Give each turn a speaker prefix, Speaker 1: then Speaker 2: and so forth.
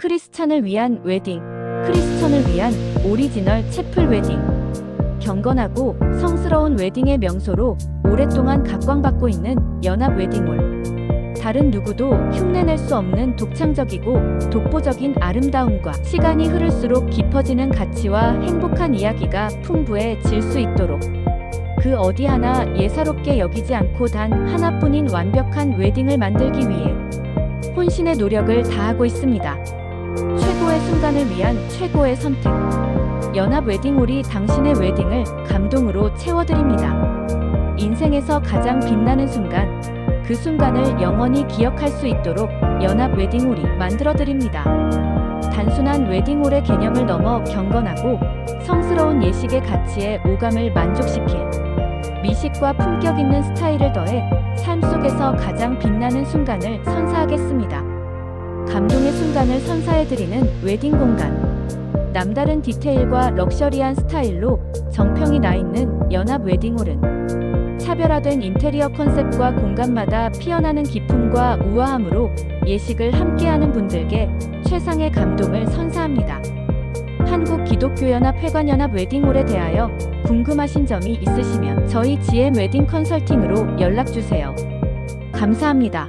Speaker 1: 크리스찬을 위한 웨딩, 크리스천을 위한 오리지널 채플 웨딩. 경건하고 성스러운 웨딩의 명소로 오랫동안 각광받고 있는 연합 웨딩홀. 다른 누구도 흉내낼 수 없는 독창적이고 독보적인 아름다움과 시간이 흐를수록 깊어지는 가치와 행복한 이야기가 풍부해질 수 있도록 그 어디 하나 예사롭게 여기지 않고 단 하나뿐인 완벽한 웨딩을 만들기 위해 혼신의 노력을 다하고 있습니다. 최고의 순간을 위한 최고의 선택. 연합 웨딩홀이 당신의 웨딩을 감동으로 채워드립니다. 인생에서 가장 빛나는 순간, 그 순간을 영원히 기억할 수 있도록 연합 웨딩홀이 만들어드립니다. 단순한 웨딩홀의 개념을 넘어 경건하고 성스러운 예식의 가치에 오감을 만족시킬 미식과 품격 있는 스타일을 더해 삶 속에서 가장 빛나는 순간을 선사하겠습니다. 감동의 순간을 선사해드리는 웨딩 공간. 남다른 디테일과 럭셔리한 스타일로 정평이 나 있는 연합 웨딩홀은 차별화된 인테리어 컨셉과 공간마다 피어나는 기품과 우아함으로 예식을 함께하는 분들께 최상의 감동을 선사합니다. 한국 기독교연합 회관연합 웨딩홀에 대하여 궁금하신 점이 있으시면 저희 GM 웨딩 컨설팅으로 연락 주세요. 감사합니다.